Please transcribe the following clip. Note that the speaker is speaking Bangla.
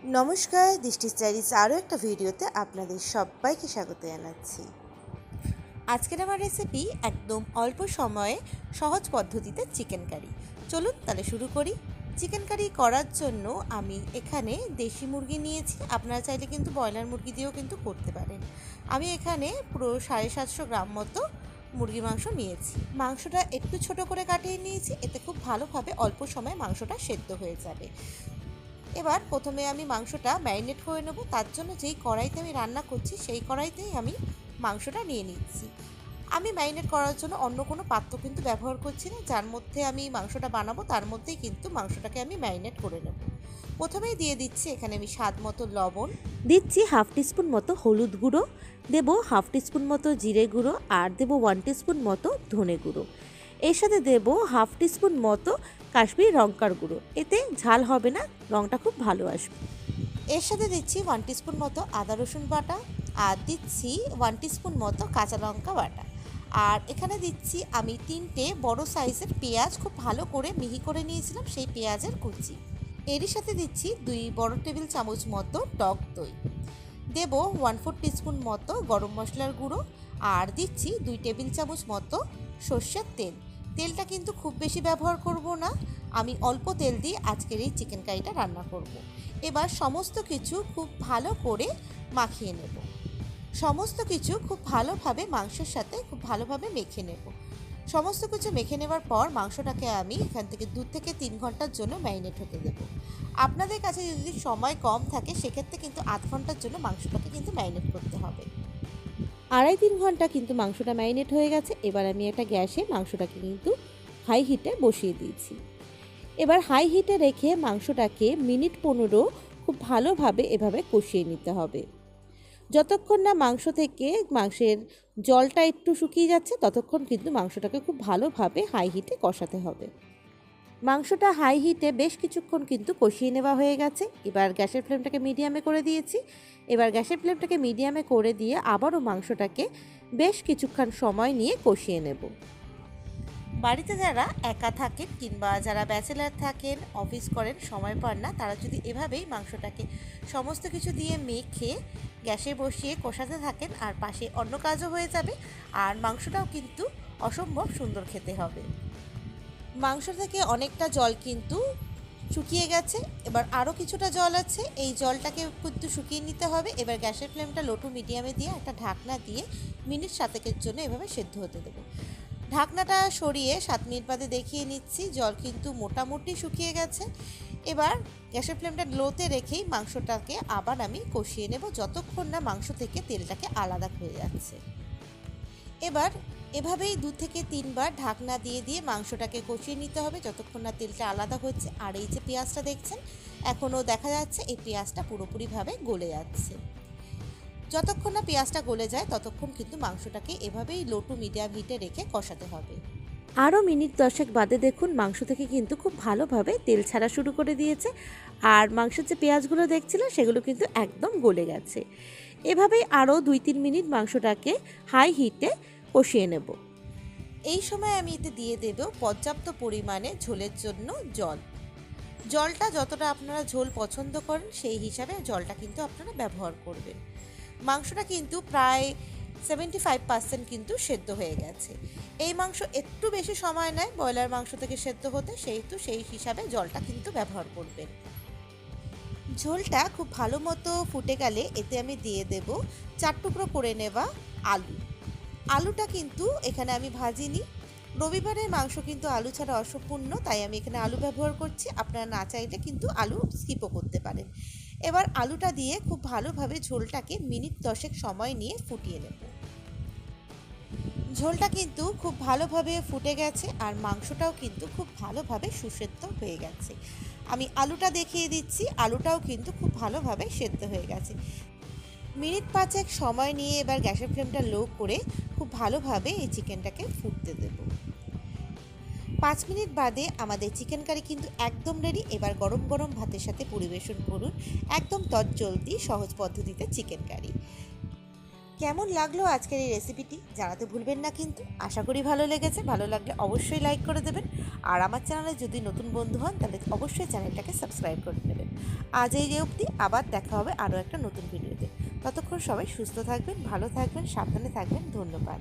নমস্কার, দৃষ্টি স্টাইলিস আরও একটা ভিডিওতে আপনাদের সবাইকে স্বাগত জানাচ্ছি। আজকের আমার রেসিপি একদম অল্প সময়ে সহজ পদ্ধতিতে চিকেন কারি চলুন তাহলে শুরু করি। চিকেন কারি করার জন্য আমি এখানে দেশি মুরগি নিয়েছি। আপনারা চাইলে কিন্তু ব্রয়লার মুরগি দিয়েও কিন্তু করতে পারেন। আমি এখানে পুরো সাড়ে সাতশো গ্রাম মতো মুরগি মাংস নিয়েছি। মাংসটা একটু ছোট করে কাটিয়ে নিয়েছি। এতে খুব ভালোভাবে অল্প সময়ে মাংসটা সেদ্ধ হয়ে যাবে। এবার প্রথমে আমি মাংসটা ম্যারিনেট করে নেব। তার জন্য যেই কড়াইতে আমি রান্না করছি, সেই কড়াইতেই আমি মাংসটা নিয়ে নিচ্ছি। আমি ম্যারিনেট করার জন্য অন্য কোনো পাত্র কিন্তু ব্যবহার করছি না। যার মধ্যে আমি মাংসটা বানাবো, তার মধ্যেই কিন্তু মাংসটাকে আমি ম্যারিনেট করে নেব। প্রথমেই দিয়ে দিচ্ছি এখানে আমি স্বাদ মতো লবণ। দিচ্ছি হাফ টিস্পুন মতো হলুদ গুঁড়ো। দেব হাফ টিস্পুন মতো জিরে গুঁড়ো। আর দেব ওয়ান টিস্পুন মতো ধনে গুঁড়ো। এর সাথে দেব হাফ টিস্পুন মতো কাশ্মীরি লঙ্কার গুঁড়ো। এতে ঝাল হবে না রঙটা খুব ভালো আসবে। এর সাথে দিচ্ছি ওয়ান টিস্পুন মতো আদা রসুন বাটা আর দিচ্ছি ওয়ান টিস্পুন মতো কাঁচা লঙ্কা বাটা। আর এখানে দিচ্ছি আমি তিনটে বড় সাইজের পেঁয়াজ, খুব ভালো করে মিহি করে নিয়েছিলাম সেই পেঁয়াজের কুচি। এরই সাথে দিচ্ছি দুই বড় টেবিল চামচ মতো টক দই। দেব ওয়ান ফোর টিস্পুন মতো গরম মশলার গুঁড়ো আর দিচ্ছি দুই টেবিল চামচ মতো সর্ষের তেল। তেলটা কিন্তু খুব বেশি ব্যবহার করব না। আমি অল্প তেল দিয়ে আজকের এই চিকেন কারিটা রান্না করব। এবার সমস্ত কিছু খুব ভালো করে মাখিয়ে নেব। সমস্ত কিছু খুব ভালোভাবে মাংসের সাথে খুব ভালোভাবে মেখে নেব। সমস্ত কিছু মেখে নেবার পর মাংসটাকে আমি এখান থেকে দু থেকে তিন ঘণ্টার জন্য ম্যারিনেট হতে দেব। আপনাদের কাছে যদি সময় কম থাকে, সেক্ষেত্রে কিন্তু আধ ঘণ্টার জন্য মাংসটাকে কিন্তু ম্যারিনেট করতে হবে। আড়াই তিন ঘণ্টা কিন্তু মাংসটা ম্যারিনেট হয়ে গেছে। এবার আমি একটা গ্যাসে মাংসটাকে কিন্তু হাই হিটে বসিয়ে দিয়েছি। এবার হাই হিটে রেখে মাংসটাকে মিনিট পনেরো খুব ভালোভাবে এভাবে কষিয়ে নিতে হবে। যতক্ষণ না মাংস থেকে মাংসের জলটা একটু শুকিয়ে যাচ্ছে, ততক্ষণ কিন্তু মাংসটাকে খুব ভালোভাবে হাই হিটে কষাতে হবে। মাংসটা হাই হিটে বেশ কিছুক্ষণ কিন্তু কষিয়ে নেওয়া হয়ে গেছে। এবার গ্যাসের ফ্লেমটাকে মিডিয়ামে করে দিয়েছি। এবার গ্যাসের ফ্লেমটাকে মিডিয়ামে করে দিয়ে আবারও মাংসটাকে বেশ কিছুক্ষণ সময় নিয়ে কষিয়ে নেব। বাড়িতে যারা একা থাকেন কিংবা যারা ব্যাচেলার থাকেন অফিস করেন, সময় পান না, তারা যদি এভাবেই মাংসটাকে সমস্ত কিছু দিয়ে মেখে গ্যাসে বসিয়ে কষাতে থাকেন, আর পাশে অন্য কাজও হয়ে যাবে, আর মাংসটাও কিন্তু অসম্ভব সুন্দর খেতে হবে। মাংস থেকে অনেকটা জল কিন্তু শুকিয়ে গেছে। এবার আরও কিছুটা জল আছে। এই জলটাকে কিন্তু শুকিয়ে নিতে হবে। এবার গ্যাসের ফ্লেমটা লোটু মিডিয়ামে দিয়ে একটা ঢাকনা দিয়ে মিনিট সাতেকের জন্য এভাবে সেদ্ধ হতে দেবো। ঢাকনাটা সরিয়ে সাত মিনিট বাদে দেখিয়ে নিচ্ছি। জল কিন্তু মোটামুটি শুকিয়ে গেছে। এবার গ্যাসের ফ্লেমটা লোতে রেখেই মাংসটাকে আবার আমি কষিয়ে নেব। যতক্ষণ না মাংস থেকে তেলটাকে আলাদা হয়ে যাচ্ছে। এবার এভাবেই দু থেকে তিনবার ঢাকনা দিয়ে দিয়ে মাংসটাকে কষিয়ে নিতে হবে যতক্ষণ না তেলটা আলাদা হচ্ছে। আর এই যে পেঁয়াজটা দেখছেন, এখনও দেখা যাচ্ছে এই পেঁয়াজটা পুরোপুরিভাবে গলে যাচ্ছে। যতক্ষণ না পেঁয়াজটা গলে যায়, ততক্ষণ কিন্তু মাংসটাকে এভাবেই লো মিডিয়াম হিটে রেখে কষাতে হবে। আরও মিনিট দশেক বাদে দেখুন, মাংস থেকে কিন্তু খুব ভালোভাবে তেল ছাড়া শুরু করে দিয়েছে। আর মাংসের যে পেঁয়াজগুলো দেখছিলেন, সেগুলো কিন্তু একদম গলে গেছে। এভাবেই আরও দুই তিন মিনিট মাংসটাকে হাই হিটে কষিয়ে নেব। এই সময় আমি এতে দিয়ে দেব পর্যাপ্ত পরিমাণে ঝোলের জন্য জল। জলটা যতটা আপনারা ঝোল পছন্দ করেন, সেই হিসাবে জলটা কিন্তু আপনারা ব্যবহার করবেন। মাংসটা কিন্তু প্রায় সেভেন্টি ফাইভ পার্সেন্ট কিন্তু সেদ্ধ হয়ে গেছে। এই মাংস একটু বেশি সময় নেয় ব্রয়লার মাংস থেকে সেদ্ধ হতে, সেহেতু সেই হিসাবে জলটা কিন্তু ব্যবহার করবেন। ঝোলটা খুব ভালো মতো ফুটে গেলে এতে আমি দিয়ে দেব চার টুকরো করে নেওয়া আলু। আলুটা কিন্তু এখানে আমি ভাজিনি। রবিবারের মাংস কিন্তু আলু ছাড়া অসম্পূর্ণ, তাই আমি এখানে আলু ব্যবহার করছি। আপনারা না চাইলে কিন্তু আলু স্কিপও করতে পারেন। এবার আলুটা দিয়ে খুব ভালোভাবে ঝোলটাকে মিনিট দশেক সময় নিয়ে ফুটিয়ে নেব। ঝোলটা কিন্তু খুব ভালোভাবে ফুটে গেছে আর মাংসটাও কিন্তু খুব ভালোভাবে সুসেদ্ধ হয়ে গেছে। আমি আলুটা দেখিয়ে দিচ্ছি, আলুটাও কিন্তু খুব ভালোভাবে সেদ্ধ হয়ে গেছে। মিনিট পাঁচেক সময় নিয়ে এবার গ্যাসের ফ্লেমটা লো করে খুব ভালোভাবে এই চিকেনটাকে ফুটতে দেব। পাঁচ মিনিট বাদে আমাদের চিকেন কারি কিন্তু একদম রেডি এবার গরম গরম ভাতের সাথে পরিবেশন করুন একদম তৎজলদি, সহজ পদ্ধতিতে চিকেন কারি। কেমন লাগল আজকের এই রেসিপিটি জানাতে ভুলবেন না কিন্তু। আশা করি ভালো লেগেছে। ভালো লাগলে অবশ্যই লাইক করে দেবেন। আর আমার চ্যানেলে যদি নতুন বন্ধু হন, তাহলে অবশ্যই চ্যানেলটাকে সাবস্ক্রাইব করে নেবেন। আজ এই অবধি আবার দেখা হবে আরও একটা নতুন ভিডিওতে ততক্ষণ সবাই সুস্থ থাকবেন ভালো থাকবেন সাবধানে থাকবেন ধন্যবাদ।